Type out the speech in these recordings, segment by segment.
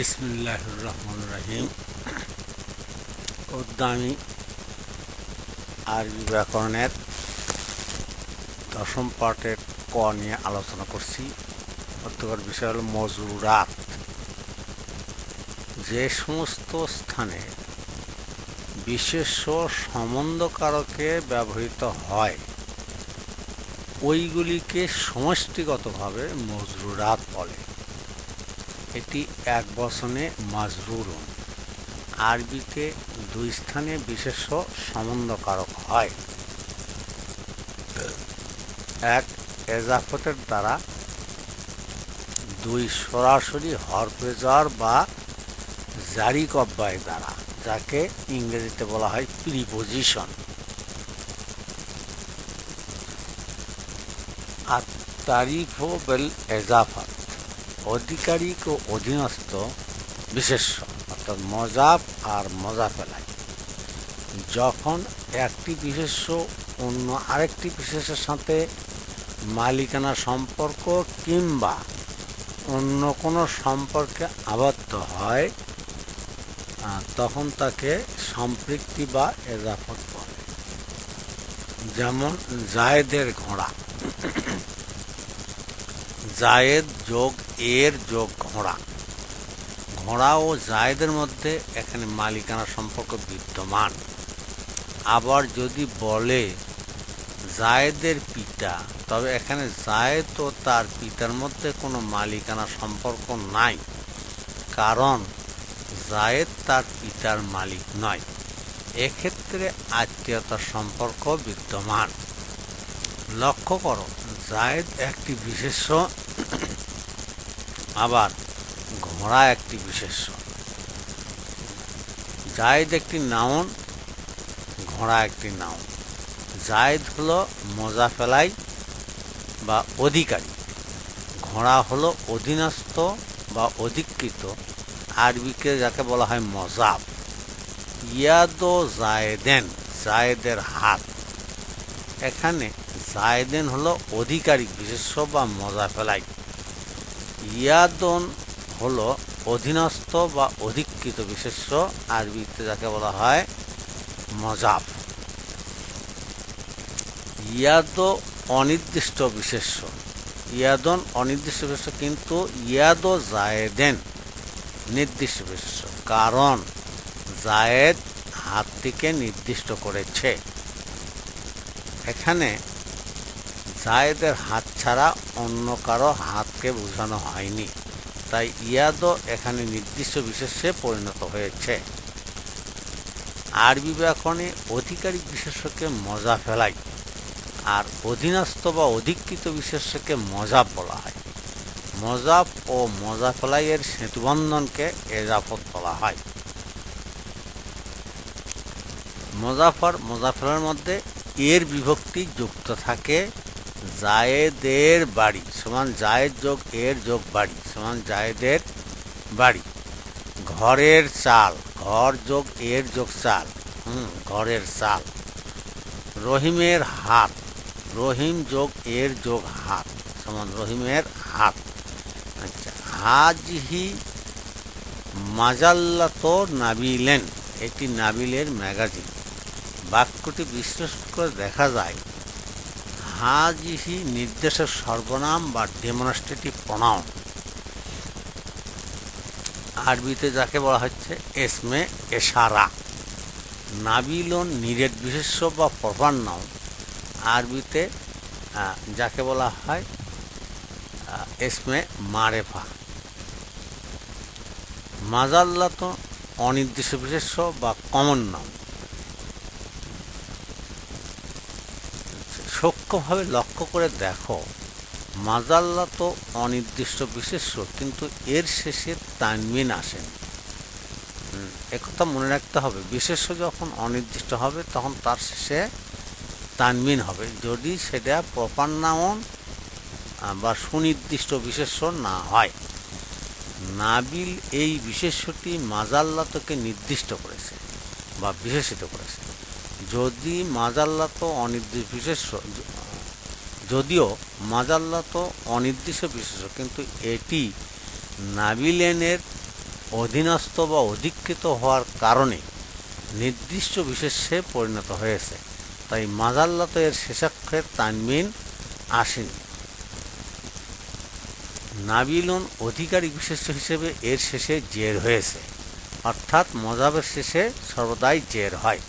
বিসমুল্লাহ রহমান রাহিম। উদ্দামি আরবি ব্যাকরণের দশম পার্টের ক নিয়ে আলোচনা করছি। অর্থকর বিষয় হল মজুরাত। যে সমস্ত স্থানে বিশেষ সম্বন্ধকারকে ব্যবহৃত হয়, ওইগুলিকে সমষ্টিগতভাবে মজরুরাত বলে। এটি এক বচনে মাজরুরুন আরবিতে দুই স্থানে বিশেষ সম্বন্ধকারক হয়। এক, এজাফতের দ্বারা দুই সরাসরি হরফেজার বা জারি কব্বায় দ্বারা, যাকে ইংরেজিতে বলা হয় প্রিপোজিশন। আর তারিফ বেল এজাফাত। অধিকারিক ও অধীনস্থ বিশেষ্য অর্থাৎ মজাব আর মজা ফেলায়। যখন একটি বিশেষ্য অন্য আরেকটি বিশেষের সাথে মালিকানা সম্পর্ক কিংবা অন্য কোনো সম্পর্কে আবদ্ধ হয় তখন তাকে সম্পৃক্তি বা এজাফত বলে। যেমন জায়েদের ঘোড়া। জায়েদ যোগ এর যোগ ঘোড়া। ঘোড়া ও জায়েদের মধ্যে এখানে মালিকানা সম্পর্ক বিদ্যমান। আবার যদি বলে জায়েদের পিতা, তবে এখানে জায়েদ ও তার পিতার মধ্যে কোনো মালিকানা সম্পর্ক নাই, কারণ জায়েদ তার পিতার মালিক নয়। এক্ষেত্রে আত্মীয়তার সম্পর্ক বিদ্যমান। লক্ষ্য করো জায়েদ একটি বিশেষ্য আবার ঘোড়া একটি বিশেষ্য জায়েদ একটি নাউন ঘোড়া একটি নাউন জায়েদ হলো মজা ফেলাই বা অধিকারী। ঘোড়া হলো অধীনস্থ বা অধিকৃত। আরবিকে যাকে বলা হয় মজাব। ইয়াদো জায়েদেন, জায়েদের হাত। এখানে জায়দেন হলো অধিকারিক বিশেষ্য বা মজা ফেলাই। ইয়াদন হলো অধীনস্থ বা অধিকৃত বিশেষ্য, আরবিতে যাকে বলা হয় মজাব। ইয়াদ অনির্দিষ্ট বিশেষ্য। ইয়াদন অনির্দিষ্ট বিশেষ্য কিন্তু ইয়াদ জায়েদেন নির্দিষ্ট বিশেষ্য। কারণ জায়েদ হাতটিকে নির্দিষ্ট করেছে। এখানে জায়েদের হাত ছাড়া অন্য কারও হাতকে বোঝানো হয়নি। তাই ইয়াদও এখানে নির্দিষ্ট বিশেষে পরিণত হয়েছে। আরবি ব্যাকরণে অধিকারিক বিশেষ্যকে মজা ফেলাই, আর অধীনস্থ বা অধিকৃত বিশেষকে মজাব বলা হয়। মজাব ও মজা ফেলাইয়ের সেতুবন্ধনকে এজাফত বলা হয়। মোজাফর মোজাফরের মধ্যে এর বিভক্তি যুক্ত থাকে জায়েদের বাড়ি, সমান জায়েদ যোগ এর যোগ বাড়ি, সমান জায়েদের বাড়ি। ঘরের চাল, ঘর যোগ এর যোগ চাল, হুম, ঘরের চাল। রহিমের হাত, রহিম যোগ এর যোগ হাত, সমান রহিমের হাত। আচ্ছা হাজহি মাজাল্লাত নাবিলেন এটি নাবিলের ম্যাগাজিন। বাক্যটি বিশ্লেষণ করে দেখা যায় হাজিহি নির্দেশের সর্বনাম বা ডেমনস্ট্রেটিভ প্রণাম আরবিতে যাকে বলা হচ্ছে, এসমে এশারা। নাবিলন নিরেট বিশেষ্য বা প্রপার নাউন আরবিতে যাকে বলা হয় এসমে মারেফা। মাজাল্লাত অনির্দিষ্ট বিশেষ্য বা কমন নাউন সূক্ষ্মভাবে লক্ষ্য করে দেখো, মাজাল্লা তো অনির্দিষ্ট বিশেষ্য, কিন্তু এর শেষে তানমিন আসেন। একথা মনে রাখতে হবে, বিশেষ্য যখন অনির্দিষ্ট হবে, তখন তার শেষে তানমিন হবে। যদি সেটা প্রপার বা সুনির্দিষ্ট বিশেষ্য না হয়, নাবিল এই বিশেষ্যটি মাজাল্লাতকে নির্দিষ্ট করেছে, বা বিশেষিত করেছে। যদি মাজাল্লাত অনির্দিষ্ট বিশেষ, যদিও মাজাল্লাত অনির্দিষ্ট বিশেষ, কিন্তু এটি নাবিলেনের অধীনস্থ বা অধিকৃত হওয়ার কারণে নির্দিষ্ট বিশেষে পরিণত হয়েছে। তাই মাজাল্লাত এর শেষাক্ষরের তানমিন আসেনি। নাবিলন অধিকারী বিশেষ হিসেবে এর শেষে জের হয়েছে। অর্থাৎ মজাবের শেষে সর্বদাই জের হয়।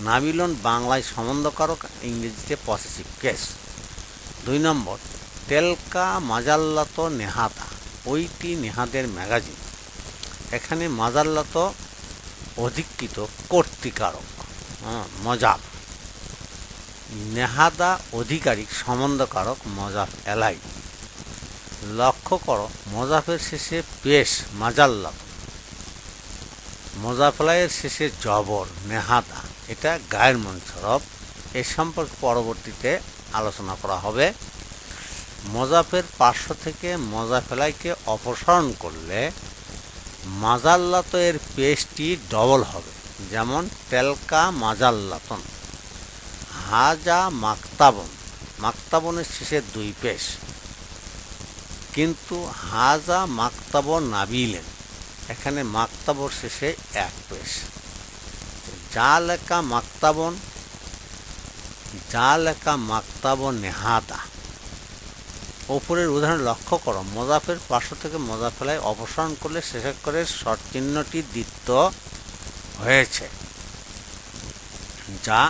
নাবিলন বাংলায় সম্বন্ধকারক ইংরেজিতে পসেসিভ কেস দুই নম্বর তেলকা মাজাল্লাত নেহাতা ওইটি নেহাদের ম্যাগাজিন। এখানে মাজাল্লাত অধিকৃত কর্তৃকারক হ্যাঁ, মজাব। নেহাদা অধিকারিক সম্বন্ধকারক মজাফ এলাই। লক্ষ্য করো মজাফের শেষে পেশ মাজাল্লাত। মোজাফলাইয়ের শেষে জবর নেহাদা। এটা গায়ের মনসরব এ সম্পর্কে পরবর্তীতে আলোচনা করা হবে। মোজাফের পার্শ্ব থেকে মোজাফেলাইকে অপসারণ করলে মাজাল্লাত এর পেশটি ডবল হবে। যেমন, তেলকা মাজাল্লাতন, হাজা মাক্তাবন। মাক্তাবনের শেষে দুই পেশ। কিন্তু হাজা মাক্তাবন নাবিলেন এখানে মাক্তাবর শেষে এক পেশ। মাক্তাবন যা লেখা মাক্তাবন নেহাদা ওপরের উদাহরণ লক্ষ্য করো মোজাফের পার্শ্ব থেকে মোজাফেলায় অপসারণ করলে শেষাক্ষরের শর্ট চিহ্নটি দ্বিত্ব হয়েছে যা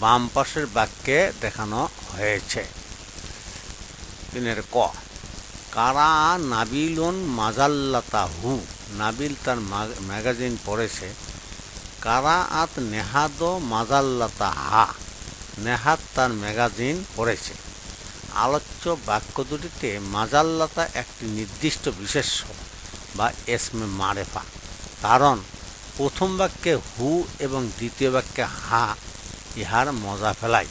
বাম পাশের বাক্যে দেখানো হয়েছে। তিনের ক, কারা নাবিলন মাজাল্লাতা হু নাবিল তার ম্যাগাজিন পড়েছে। কারা আত নেহাদ মাজাল্লাতা হা। নেহাত তার ম্যাগাজিন পড়েছে। আলোচ্য বাক্য দুটিতে মাজাল্লাতা একটি নির্দিষ্ট বিশেষ্য বা এসমে মারেফা। কারণ প্রথম বাক্যে হু এবং দ্বিতীয় বাক্যে হা ইহার মজা ফেলায়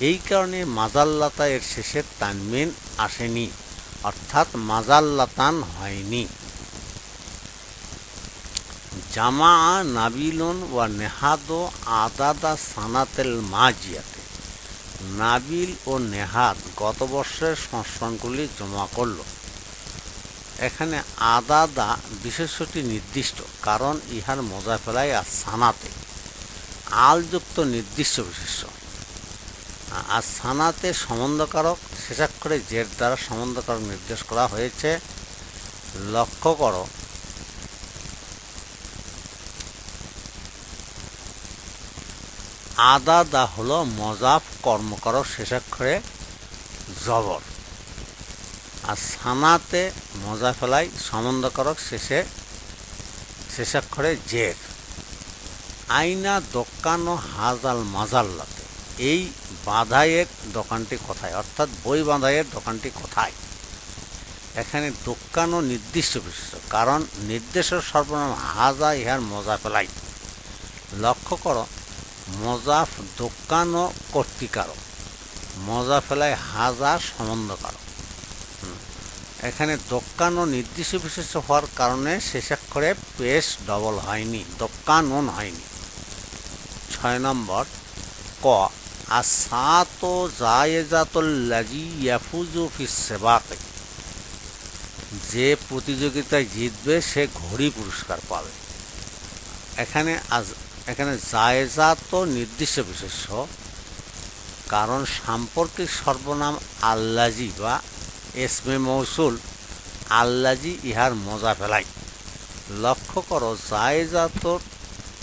এই কারণে মাজাল্লাতা এর শেষে তানমিন আসেনি, অর্থাৎ মাজাল্লাতান হয়নি। জামা, নাবিলুন ওয়া নেহাদো আদাদা সানাতেল মাজিয়াতে। নাবিল ও নেহাদ গত বর্ষের সংস্করণগুলি জমা করল। এখানে আদাদা বিশেষ্যটি নির্দিষ্ট, কারণ ইহার মজা ফেলায় আর সানাতে। আলযুক্ত নির্দিষ্ট বিশেষ্য। আর সানাতে সম্বন্ধকারক, শেষাক্ষরে জের দ্বারা সম্বন্ধকারক নির্দেশ করা হয়েছে। লক্ষ্য করো আদাদা হলো মজাফ কর্মকারক শেষাক্ষরে জবর। আর সানাতে মজা ফেলাই সম্বন্ধকারক শেষে শেষাক্ষরে জের আইনা দোকান ও হাজাল মাজাল্লাতে। এই বাঁধাইয়ের দোকানটি কোথায়? অর্থাৎ বই বাঁধাইয়ের দোকানটি কোথায়? এখানে দোকান ও নির্দিষ্ট বিশেষ কারণ নির্দেশের সর্বনাম হাজা, ইহার মজা ফেলাই। লক্ষ্য করো মজাফ দোকান ও কর্তৃকারক। মজা ফেলায় হাজা সম্বন্ধকারক। এখানে দোকান ও নির্দিষ্ট বিশেষ হওয়ার কারণে শেষাক্ষরে পেশ ডবল হয়নি, দোকান ওন হয়নি। ছয় নম্বর, ক, আসাত জায়েজাতুল্লাজি ইয়াফুজু ফিস সেবাকে যে প্রতিযোগিতায় জিতবে সে ঘড়ি পুরস্কার পাবে। এখানে আজ এখানে জায়েজাত তো নির্দিষ্ট বিশেষ্য, কারণ সাম্পর্কিক সর্বনাম আল্লাজি বা এসমে মৌসুল আল্লাজি ইহার মজা ফেলাই। লক্ষ্য করো জায়েজাত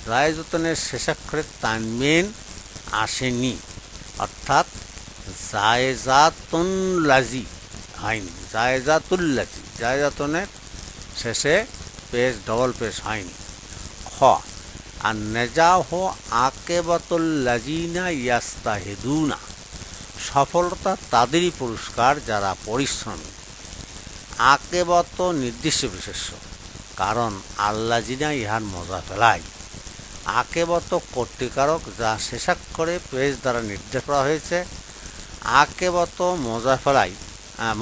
জায়েজতনের শেষাক্ষরে তানমিন আসেনি, অর্থাৎ জায়েজাতুন হয়নি, জায়েজাতুল্লাজি, জায়েজাতনের শেষে পেশ ডবল পেশ হয়নি। খ আর নেজাহ আকেবাতুল্লাজিনা ইয়াস্তাহেদুনা। সফলতা তাদেরই পুরস্কার যারা পরিশ্রমী আকেবত নির্দিষ্ট বিশেষ্য, কারণ আল্লাজিনা ইহার মজা ফেলায় আকেবত কর্তৃকারক যা শেষাক্ষরে পেজ দ্বারা নির্দেশ করা হয়েছে। আকেবত মজা ফেলাই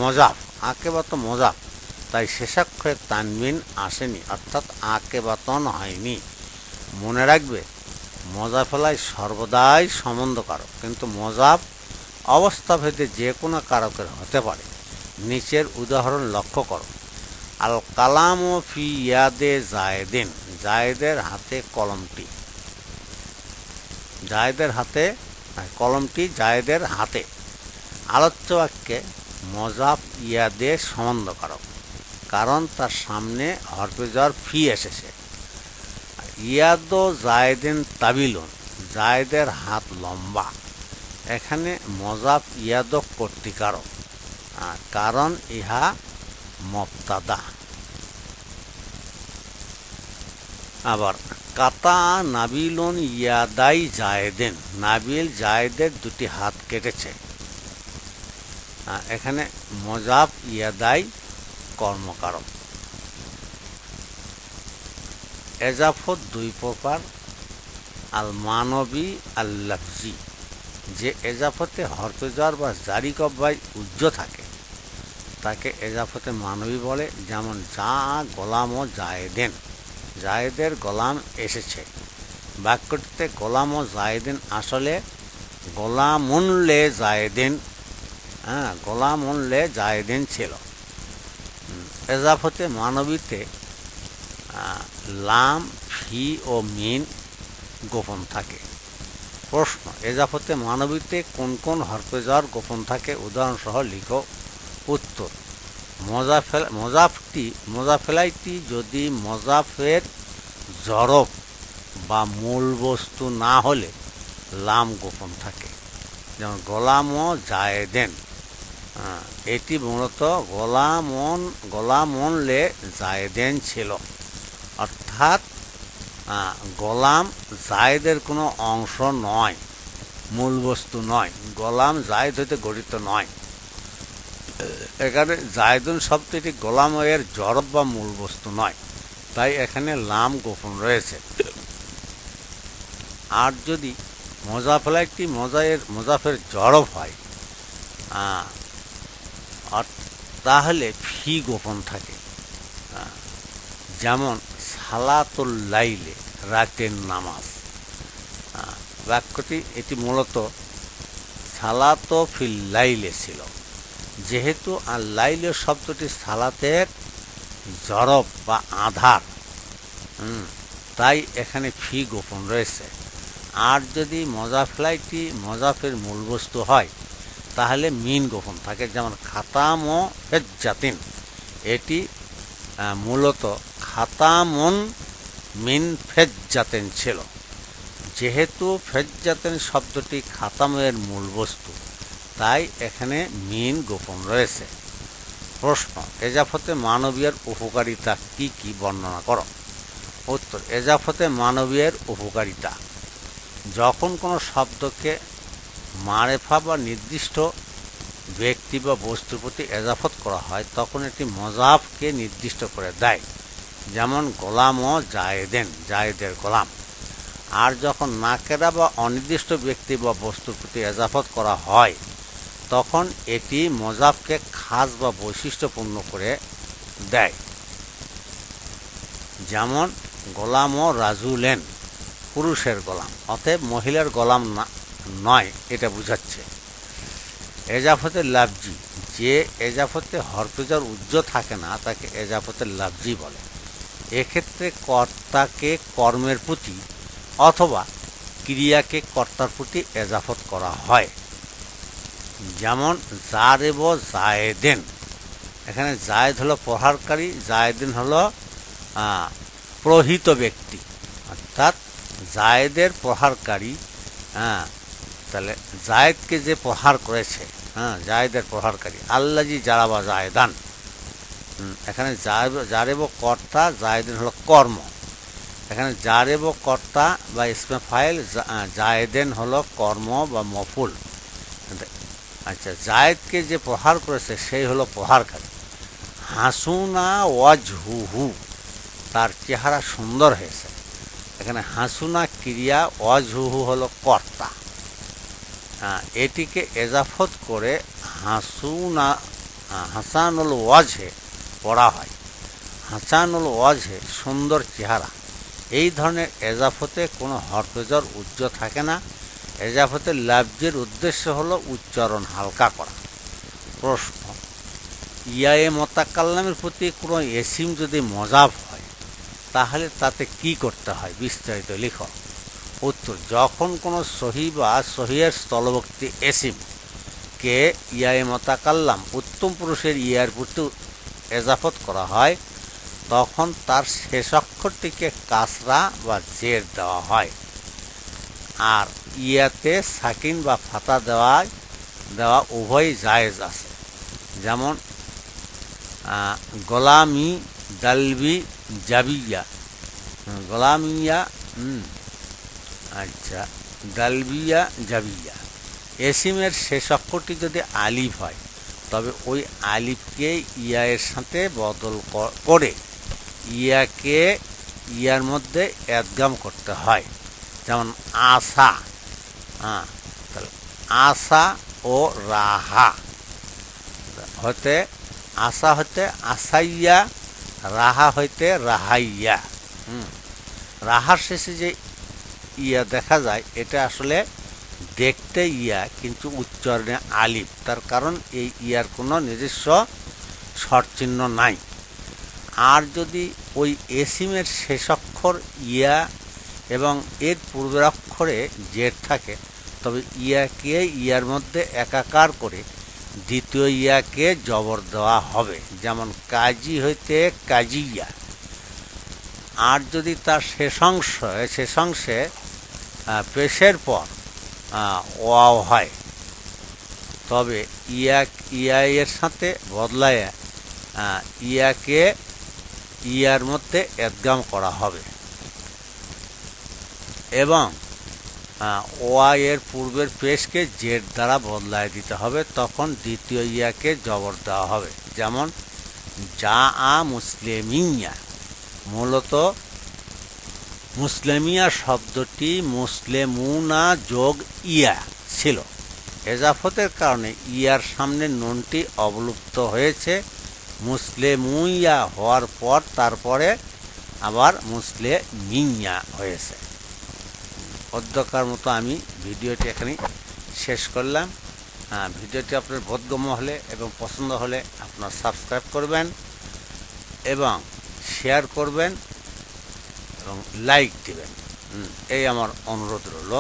মজাফ আকেবত মজাফ তাই শেষাক্ষরে তানমিন আসেনি, অর্থাৎ আকেবাতন হয়নি। মনে রাখবে মজা ফেলায় সর্বদাই সম্বন্ধকারক কিন্তু মজাব অবস্থাভেদে যে কোনো কারকের হতে পারে। নিচের উদাহরণ লক্ষ্য করো। আল কালাম ও ফি ইয়াদে জায়েদিন জায়েদের হাতে কলমটি। জায়েদের হাতে হ্যাঁ, কলমটি জায়েদের হাতে। আলোচ্য বাক্যে মজাফ ইয়াদে সম্বন্ধকারক কারণ তার সামনে হরফেজর ফি এসেছে। ইয়াদো জায়েদিন তাবিলুন, জায়েদের হাত লম্বা। এখানে মজাফ ইয়াদ কর্তিকারক কারণ ইহা মপ্তাদা আবার, কাতা নাবিলুন ইয়াদাই জায়েদেন, নাবিল জায়েদের দুটি হাত কেটেছে। এখানে মজাব ইয়াদাই কর্মকারক। এজাফত দুই প্রকার আল মানবী আল লাফজি যে এজাফতে হরতজার বা জারি কব্বাই উজ্জ থাকে, তাকে এজাফতে মানবী বলে, যেমন যা গোলাম ও জায়েদেন, জায়েদের গোলাম এসেছে। বাক্যটিতে গোলাম ও জায়েদিন আসলে গোলামুন লে জায়েদিন হ্যাঁ গোলামুন লে জায়েদিন ছিল। এজাফতে মানবীতে লাম ফি ও মিন গোপন থাকে। প্রশ্ন এজাফতে মানবীতে কোন কোন হরফেজার গোপন থাকে? উদাহরণসহ লিখো উত্তর। মজাফেল মজাফটি মজাফেলাইটি যদি মজাফের জরব বা মূল বস্তু না হলে লাম গোপন থাকে। যেমন গোলাম জায়েদেন। এটি মূলত গোলামন গোলামন লে জায়েদেন ছিল। অর্থাৎ গোলাম জায়েদের কোনো অংশ নয়, মূল বস্তু নয়। গোলাম জায়েদ হইতে গঠিত নয়। এখানে জায়দুন শব্দটি গোলাম এর জড়ব বা মূল বস্তু নয়। তাই এখানে লাম গোপন রয়েছে। আর যদি মোজাফেলা একটি মোজায়ের, মোজাফের জড়ব হয় তাহলে ফি গোপন থাকে। যেমন সালাতুল লাইলে, রাতের নামাজ। বাক্যটি এটি মূলত সালাত ফিল লাইলে ছিল। যেহেতু আর লাইলে শব্দটি সালাতের জরব বা আধার তাই এখানে ফি গোপন রয়েছে। আর যদি মজাফলাইটি মজাফের মূল বস্তু হয়, তাহলে মিন গোপন থাকে, যেমন খাতাম ও ফেজ্জাতিন এটি মূলত খাতামন মিন ফেজ্জাতেন ছিল। যেহেতু ফেজ্জাতেন শব্দটি খাতামের মূল বস্তু, তাই এখানে মিন গোপন রয়েছে। প্রশ্ন, এজাফতে মানবীয়ের উপকারিতা কি কি বর্ণনা করো? উত্তর, এজাফতে মানবীয়ের উপকারিতা। যখন কোনো শব্দকে মারেফা বা নির্দিষ্ট ব্যক্তি বা বস্তুর প্রতি এজাফত করা হয়, তখন এটি মজাফকে নির্দিষ্ট করে দেয়। যেমন গোলাম ও জায়েদেন, জায়েদের গোলাম। আর যখন নাকেরা বা অনির্দিষ্ট ব্যক্তি বা বস্তুর প্রতি এজাফত করা হয়, তখন এটি মজাবকে খাস বা বৈশিষ্ট্যপূর্ণ করে দেয়। যেমন গোলাম ও রাজুলেন, পুরুষের গোলাম, অতএব মহিলার গোলাম না, নয়, এটা বুঝাচ্ছে। এজাফতের লাভজি, যে এজাফতে হরফেজার উজ্জ্ব থাকে না, তাকে এজাফতের লাভজি বলে। এক্ষেত্রে কর্তাকে কর্মের প্রতি অথবা ক্রিয়াকে কর্তার প্রতি এজাফত করা হয়। যেমন জারেব জায়েদেন এখানে জায়েদ হলো প্রহারকারী জায়েদিন হলো প্রহিত ব্যক্তি। অর্থাৎ জায়েদের প্রহারকারী হ্যাঁ তাহলে জায়েদকে যে প্রহার করেছে হ্যাঁ জায়েদের প্রহারকারী আল্লাজি জারাবা জায়দান এখানে জায়েব- জারেব কর্তা জায়েদিন হলো কর্ম। এখানে জারেব কর্তা বা ইসমে ফাইল জায়েদেন হলো কর্ম বা মফুল। আচ্ছা জায়েদকে যে প্রহার করেছে, সেই হলো প্রহারকারী। হাসুনা ওয়াজহুহু, তার চেহারা সুন্দর হয়েছে। এখানে হাসুনা ক্রিয়া, ওয়াজহুহু হলো কর্তা। এটিকে এজাফত করে হাসুনা হাসানুল ওয়াজহে পড়া হয়। হাসানুল ওয়াজহে সুন্দর চেহারা। এই ধরনের এজাফতে কোনো হরফেজর উজ্জ্ব থাকে না। এজাফতের লাভজের উদ্দেশ্য হল উচ্চারণ হালকা করা। প্রশ্ন, ইয়ায়ে মতাকাল্লামের প্রতি কোনো এসিম যদি মজাব হয়, তাহলে তাতে কি করতে হয় বিস্তারিত লিখো। উত্তর, যখন কোনো সহি বা সহিয়ের স্থলভক্তি এসিম, কে ইয়ায়ে মতাকাল্লাম উত্তম পুরুষের ইয়ার প্রতি এজাফত করা হয়, তখন তার শেষ অক্ষরটিকে কাসরা বা জের দেওয়া হয়। আর ইয়াতে সাকিন বা ফাতা দেওয়া দেওয়া উভয় জায়েজ আছে। যেমন গোলামি দালবি জাবিয়া। গোলামিয়া আচ্ছা দালবিয়া জাবিয়া। এসিমের শেষ অক্ষরটি যদি আলিফ হয় তবে ওই আলিফকে ইয়ায়ের সাথে বদল করে ইয়াকে ইয়ার মধ্যে একদম করতে হয়। যেমন আসা হ্যাঁ তাহলে ও রাহা। হতে আসা হতে আসাইয়া রাহা হইতে রাহাইয়া। হুম, রাহার শেষে যে ইয়া দেখা যায়, এটা আসলে দেখতে ইয়া, কিন্তু উচ্চারণে আলিফ। তার কারণ এই ইয়ার কোনো নিজস্ব স্বরচিহ্ন নাই। আর যদি ওই এসিমের শেষ অক্ষর ইয়া এবং এর পূর্বের অক্ষরে জেড থাকে, তবে ইয়াকে ইয়ার মধ্যে একাকার করে দ্বিতীয় ইয়াকে জবর দেওয়া হবে। যেমন কাজী হইতে কাজিয়া। আর যদি তার শেষাংশ শেষাংশে পেশের পর ওয়াও হয়। তবে ইয়া ইয়া এর সাথে বদলায় ইয়াকে ইয়ার মধ্যে এদগাম করা হবে। এবং ওয়া এর পূর্বের পেশকে জেড দ্বারা বদলায় দিতে হবে, তখন দ্বিতীয় ইয়াকে জবর দেওয়া হবে। যেমন যা আ মুসলিমিয়া, মূলত মুসলেমিয়া শব্দটি মুসলেমুনা যোগ ইয়া ছিল। এজাফতের কারণে ইয়ার সামনে নুনটি অবলুপ্ত হয়েছে। মুসলেমুইয়া হওয়ার পর তারপরে আবার মুসলে মিয়া হয়েছে। অধ্যকার মতো আমি ভিডিওটি এখানে শেষ করলাম। হ্যাঁ, ভিডিওটি আপনার বোধগম্য হলে এবং পছন্দ হলে আপনার সাবস্ক্রাইব করবেন এবং শেয়ার করবেন। এবং লাইক দিবেন। এই আমার অনুরোধ রইল।